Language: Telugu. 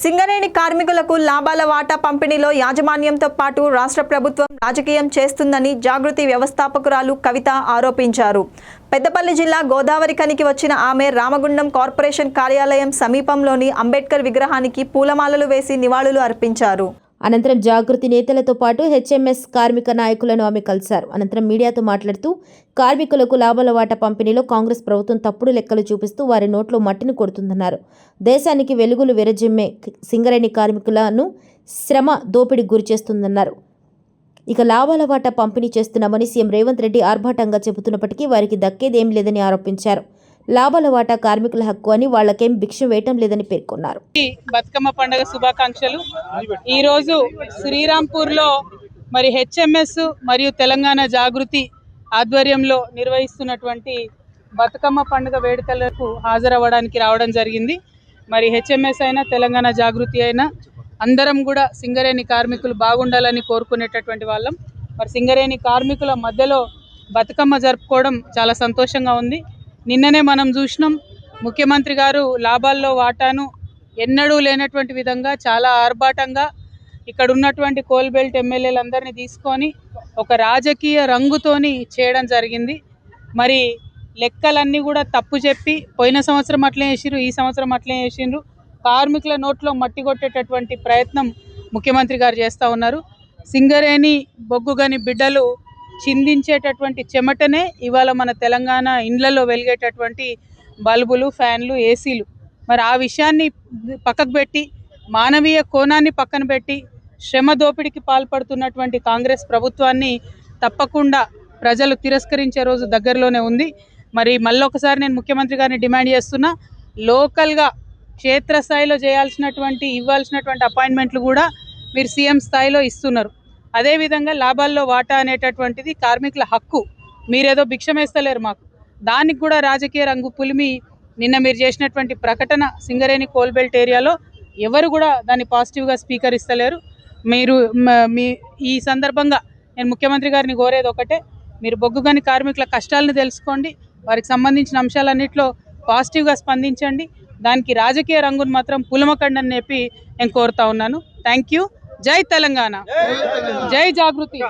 సింగరేణి కార్మికులకు లాభాల వాటా పంపిణీలో యాజమాన్యంతో పాటు రాష్ట్ర ప్రభుత్వం రాజకీయం చేస్తుందని జాగృతి వ్యవస్థాపకురాలు కవిత ఆరోపించారు. పెద్దపల్లి జిల్లా గోదావరిఖనికి వచ్చిన ఆమె రామగుండం కార్పొరేషన్ కార్యాలయం సమీపంలోని అంబేద్కర్ విగ్రహానికి పూలమాలలు వేసి నివాళులు అర్పించారు. అనంతరం జాగృతి నేతలతో పాటు హెచ్ఎంఎస్ కార్మిక నాయకులను ఆమె కలిశారు. అనంతరం మీడియాతో మాట్లాడుతూ కార్మికులకు లాభాల వాటా పంపిణీలో కాంగ్రెస్ ప్రభుత్వం తప్పుడు లెక్కలు చూపిస్తూ వారి నోట్లో మట్టిని కొడుతుందన్నారు. దేశానికి వెలుగులు విరజిమ్మే సింగరేణి కార్మికులను శ్రమ దోపిడికి గురి చేస్తుందన్నారు. ఇక లాభాల వాటా పంపిణీ చేస్తున్నామని సీఎం రేవంత్ రెడ్డి ఆర్భాటంగా చెబుతున్నప్పటికీ వారికి దక్కేదేం లేదని ఆరోపించారు. లాభాల వాటా కార్మికుల హక్కు అని వాళ్ళకేం భిక్ష వేయటం లేదని పేర్కొన్నారు. బతుకమ్మ పండుగ శుభాకాంక్షలు. ఈరోజు శ్రీరాంపూర్లో మరి హెచ్ఎంఎస్ మరియు తెలంగాణ జాగృతి ఆధ్వర్యంలో నిర్వహిస్తున్నటువంటి బతుకమ్మ పండుగ వేడుకలకు హాజరవ్వడానికి రావడం జరిగింది. మరి హెచ్ఎంఎస్ అయినా తెలంగాణ జాగృతి అయినా అందరం కూడా సింగరేణి కార్మికులు బాగుండాలని కోరుకునేటటువంటి వాళ్ళం. మరి సింగరేణి కార్మికుల మధ్యలో బతుకమ్మ జరుపుకోవడం చాలా సంతోషంగా ఉంది. నిన్ననే మనం చూసినాం ముఖ్యమంత్రి గారు లాభాల్లో వాటాను ఎన్నడూ లేనటువంటి విధంగా చాలా ఆర్భాటంగా ఇక్కడ ఉన్నటువంటి కోల్బెల్ట్ ఎమ్మెల్యేలందరినీ తీసుకొని ఒక రాజకీయ రంగుతోని చేయడం జరిగింది. మరి లెక్కలన్నీ కూడా తప్పు చెప్పి పోయిన సంవత్సరం అట్లే చేసిర్రు ఈ సంవత్సరం అట్లే చేసిండ్రు కార్మికుల నోట్లో మట్టి కొట్టేటటువంటి ప్రయత్నం ముఖ్యమంత్రి గారు చేస్తూ ఉన్నారు. సింగరేణి బొగ్గుగని బిడ్డలు చిందించేటటువంటి చెమటనే ఇవాళ మన తెలంగాణ ఇండ్లలో వెలిగేటటువంటి బల్బులు ఫ్యాన్లు ఏసీలు. మరి ఆ విషయాన్ని పక్కకు పెట్టి మానవీయ కోణాన్ని పక్కన పెట్టి శ్రమ దోపిడీకి పాల్పడుతున్నటువంటి కాంగ్రెస్ ప్రభుత్వాన్ని తప్పకుండా ప్రజలు తిరస్కరించే రోజు దగ్గరలోనే ఉంది. మరి మళ్ళొకసారి నేను ముఖ్యమంత్రి గారిని డిమాండ్ చేస్తున్నా లోకల్గా క్షేత్రస్థాయిలో చేయాల్సినటువంటి ఇవ్వాల్సినటువంటి అపాయింట్మెంట్లు కూడా మీరు సీఎం స్థాయిలో ఇస్తున్నారు. అదేవిధంగా లాభాల్లో వాటా అనేటటువంటిది కార్మికుల హక్కు. మీరేదో భిక్షమేస్తలేరు మాకు. దానికి కూడా రాజకీయ రంగు పులిమి నిన్న మీరు చేసినటువంటి ప్రకటన సింగరేణి కోల్బెల్ట్ ఏరియాలో ఎవరు కూడా దాన్ని పాజిటివ్గా స్వీకరిస్తలేరు. మీరు మీ ఈ సందర్భంగా నేను ముఖ్యమంత్రి గారిని కోరేది ఒకటే మీరు బొగ్గుగని కార్మికుల కష్టాలను తెలుసుకోండి వారికి సంబంధించిన అంశాలన్నింటిలో పాజిటివ్గా స్పందించండి దానికి రాజకీయ రంగును మాత్రం పులమకండి అని చెప్పి నేను కోరుతా ఉన్నాను. థ్యాంక్ యూ జై తెలంగాణ జై జాగృతి